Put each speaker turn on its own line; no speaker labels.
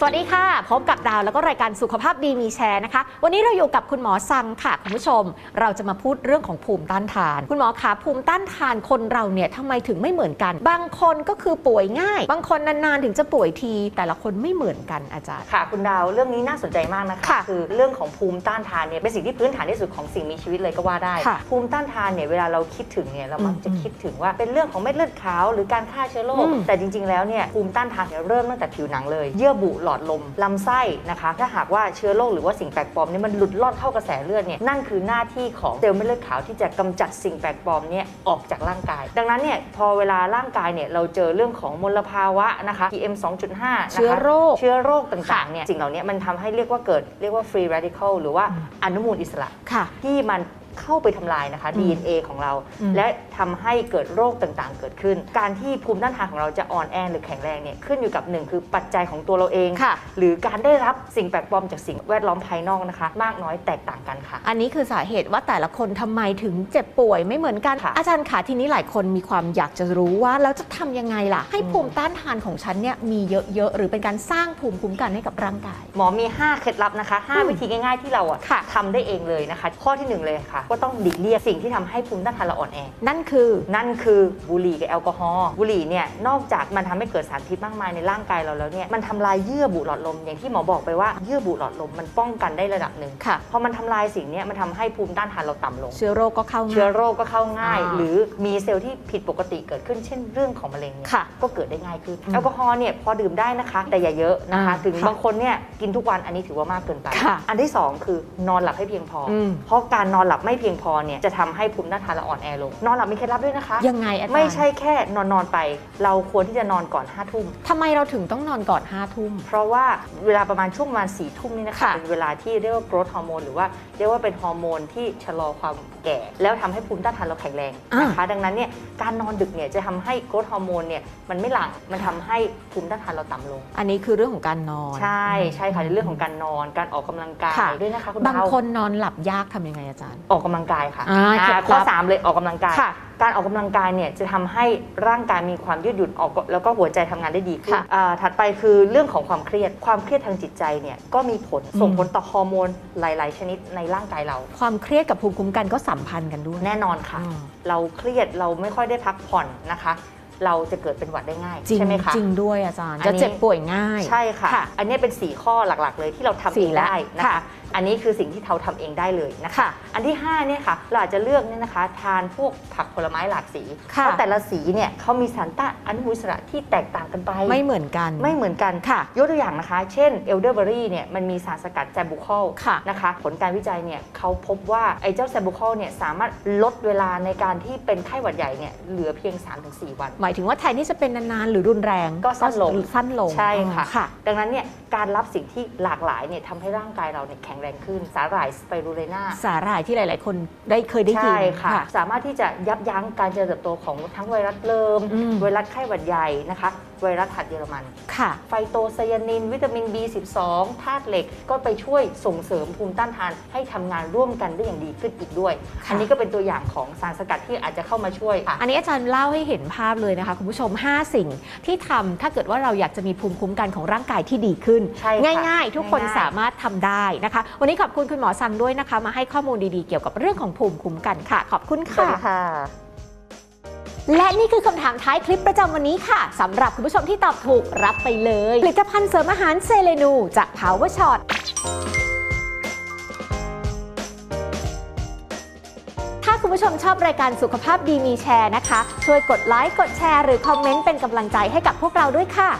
สวัสดีค่ะ พบกับดาวแล้วก็รายการสุขภาพดีมีแชร์นะคะ วันนี้เราอยู่กับคุณหมอซังค่ะคุณผู้ชม เราจะมาพูดเรื่องของภูมิต้านทาน คุณหมอคะภูมิต้านทานคนเราเนี่ยทำไมถึงไม่เหมือนกัน บางคนก็คือป่วยง่าย บางคนนานๆถึงจะป่วยที แต่ละคนไม่เหมือนกันอาจารย์
ค่ะ คุณดาวเรื่องนี้น่าสนใจมากนะคะ
ค่ะ
คือเรื่องของภูมิต้านทานเนี่ยเป็นสิ่งที่พื้นฐานที่สุดของสิ่งมีชีวิตเลยก็ว่าได้
ค่ะ
ภูมิต้านทานเนี่ยเวลาเราคิดถึงเนี่ยเรามักจะ
อืม
คิดถึงว่าเป็นเรื่องของเม็ดเลือดขาวหรือการฆ่าเชื้อโรค
อืม
แต่จริง ๆแล้วเนี่ยภูมิต้านทานเนี่ยเริ่มตั้งแต่ผิวหนังเลยเยื่อบุหลอดลมลำไส้นะคะ ถ้าหากว่าเชื้อโรคหรือว่าสิ่งแปลกปลอมเนี่ยมันหลุดลอดเข้ากระแสเลือดเนี่ยนั่นคือหน้าที่ของเซลล์เม็ดเลือดขาวที่จะกำจัดสิ่งแปลกปลอมเนี่ยออกจากร่างกาย ดังนั้นเนี่ยพอเวลาร่างกายเนี่ยเราเจอเรื่องของมลภาวะนะคะ PM 2.5นะคะ
เชื้อโรค
เชื้อโรคต่างๆเนี่ยสิ่งเหล่านี้มันทำให้เรียกว่าเกิดเรียกว่า free radical หรือว่าอนุมูลอิสระ
ค่ะ
ที่มัน เข้าไปทำลายนะคะ
อืม
DNA ของเรา
อืม
และทำให้เกิดโรคต่างๆ เกิดขึ้น การที่ภูมิต้านทานของเราจะอ่อนแอหรือแข็งแรงเนี่ยขึ้นอยู่กับหนึ่งคือปัจจัยของตัวเราเอง
ค่ะ
หรือการได้รับสิ่งแปลกปลอมจากสิ่งแวดล้อมภายนอกนะคะ มากน้อยแตกต่างกันค่ะ
อันนี้คือสาเหตุว่าแต่ละคนทำไมถึงเจ็บป่วยไม่เหมือนกัน
ค่ะ
อาจารย์ค่ะทีนี้หลายคนมีความอยากจะรู้ว่าแล้วจะทำยังไงล่ะ ให้
อืม
ภูมิต้านทานของฉันเนี่ยมีเยอะๆหรือเป็นการสร้างภูมิคุ้มกันให้กับร่างกาย
หมอมี 5 เคล็ดลับนะคะ
อืม
5วิธีง่ายๆที่เราอะ
ค่ะ
ทำได้เองเลยนะคะ ข้อที่หนึ่งเลยค่ะก็ต้องดิกเลี่ยงสิ่งที่ทำให้ภูมิต้านทานเราอ่อนแอ
นั่นคือ
นั่นคือบุหรี่กับแอลกอฮอล์ บุหรี่เนี่ยนอกจากมันทำให้เกิดสารพิษมากมายในร่างกายเราแล้วเนี่ย มันทำลายเยื่อบุหลอดลมอย่างที่หมอบอกไปว่าเยื่อบุหลอดลมมันป้องกันได้ระดับหนึ่ง
ค่ะ
พอมันทำลายสิ่งเนี้ยมันทำให้ภูมิต้านทานเราต่ำลง
เชื้อโรคก็เข้า
เชื้อ
ง่าย
โรคก็เข้าง่าย
อ่า
หรือมีเซลล์ที่ผิดปกติเกิดขึ้นเช่นเรื่องของมะเร็งเนี่ย
ค่ะ
ก็เกิดได้ง่ายขึ้น
อืม
แอลกอฮอล์เนี่ยพอดื่มได้นะคะ แต่อย่าเยอะนะคะ
อ่า
ถึง
ค่ะ
บางคนเนี่ยกินทุกวันอันนี้ถือว่ามากเกินไป
ค่ะ
อันที่สองคือนอนหลับให้เพียงพออ
ม
เพราะการนอนหลับไม่เพียงพอเนี่ยจะทำให้ภูมิต้านทานเราอ่อนแอลง นอนหลับมีเคล็ดลับด้วยนะคะ
ยังไงอาจารย์
ไม่ใช่แค่นอนนอนๆไป เราควรที่จะนอนก่อน5้าทุ่ม
ทำไมเราถึงต้องนอนก่อนห้าทุ่ม
เพราะว่าเวลาประมาณช่วงประมาณสี่ทุ่มนี่นะคะ
ค่ะ
เป็นเวลาที่เรียกว่า growth hormone หรือว่าเรียกว่าเป็นฮอร์โมนที่ชะลอความแก่ แล้วทำให้ภูมิต้านทานเราแข็งแรงนะคะดังนั้นเนี่ยการนอนดึกเนี่ยจะทำให้ growth hormone เนี่ยมันไม่หลั่งมันทำให้ภูมิต้านทานเราต่ำลง
อันนี้คือเรื่องของการนอน
ใช่ใช่ค่ะในเรื่องของการนอนการออกกำลังกาย
ค่ะ
ด้วยนะคะคุณ
บาง
ดาว
คนนอนหลับยากทำยังไงอาจารย์
ออกกำลังกายค่ะ
อ่า
อ่า
เคล็ดลับ
ข้อ3เลยออกกำลังกาย
ค่ะ
การออกกำลังกายเนี่ยจะทำให้ร่างกายมีความยืดหยุ่นออกแล้วก็หัวใจทำงานได้ดีขึ้น
ค่ะ
อ่าถัดไปคือเรื่องของความเครียดความเครียดทางจิตใจเนี่ยก็มีผล
อืม
ส่งผลต่อฮอร์โมนหลาย ๆ ชนิดในร่างกายเรา
ความเครียดกับภูมิคุ้มกันก็สัมพันธ์กันด้วย
แน่นอนค่ะ
อืม
เราเครียดเราไม่ค่อยได้พักผ่อนนะคะ เราจะเกิดเป็นหวัดได้ง่าย
จริง
ใช่ไหมคะ
จริงด้วยอาจารย์
อัน
จะ
นี้
เจ็บป่วยง่าย
ใช่ค่ะ
ค่ะ
อันนี้เป็น 4 ข้อหลักๆ เลยที่เราทำ
สี่
เอง
แล้ว
ได้นะ
ค่ะ
คะ อันนี้คือสิ่งที่เราทำเองได้เลยนะคะ
ค่ะ
อันที่5เนี่ยค่ะเราอาจจะเลือกเนี่ยนะคะ ทานพวกผักผลไม้หลากสี
ค่ะ
เพราะแต่ละสีเนี่ยเขามีสารต้านอนุมูลอิสระที่แตกต่างกันไป
ไม่เหมือนกัน
ไม่เหมือนกัน
ค่ะ
ยกตัวอย่างนะคะ เช่นเอลเดอร์เบอรี่เนี่ยมันมีสารสกัดแซบูคอล
ค่ะ
นะคะ ผลการวิจัยเนี่ยเขาพบว่าไอ้เจ้าแซบูคอลเนี่ยสามารถลดเวลาในการที่เป็นไข้หวัดใหญ่เนี่ยเหลือเพียง 3-4 วัน
หมายถึงว่าแทนที่จะเป็นนานๆหรือรุนแรง
ก็สั้นลง
สั้นลง
ใช่ค่ะ
ค่ะ
ดังนั้นเนี่ยการรับสิ่งที่หลากหลายเนี่ยทำให้ร่างกายเราเนี่ยแข็งแรงขึ้น สาหร่ายสไปรูเลนา
สาหร่ายที่หลาย ๆ คนได้เคยได้ยิน
ใช่ค่ะ สามารถที่จะยับยั้งการเจริญเติบโตของทั้งไวรัสเริม
อืม
ไวรัสไข้หวัดใหญ่นะคะ ไวรัสหัดเยอรมัน
ค่ะ
ไฟโตไซยานิน วิตามิน B12 ธาตุเหล็กก็ไปช่วยส่งเสริมภูมิต้านทานให้ทำงานร่วมกันได้อย่างดีขึ้นอีกด้วย
ค่ะ
อันนี้ก็เป็นตัวอย่างของสารสกัดที่อาจจะเข้ามาช่วยค่ะ
อันนี้อาจารย์เล่าให้เห็นภาพเลยนะคะคุณผู้ชม 5 สิ่งที่ทำถ้าเกิดว่าเราอยากจะมีภูมิคุ้มกันของร่างกายที่ดีขึ้น
ใช่ค่ะ
ง่าย ๆ ทุกคน
ง่ายๆ
สามารถทำได้นะคะวันนี้ขอบคุณคุณหมอซังด้วยนะคะ มาให้ข้อมูลดีๆเกี่ยวกับเรื่องของภูมิคุ้มกันค่ะ ขอบคุณ
สวัส
ค่ะ
ดีค่ะ
และนี่คือคำถามท้ายคลิปประจำวันนี้ค่ะสำหรับคุณผู้ชมที่ตอบถูกรับไปเลยผลิตภัณฑ์เสริมอาหารเซเลนูจาก Power Shot ถ้าคุณผู้ชมชอบรายการสุขภาพดีมีแชร์นะคะ ช่วยกดไลค์กดแชร์หรือคอมเมนต์เป็นกำลังใจให้กับพวกเราด้วยค่ะ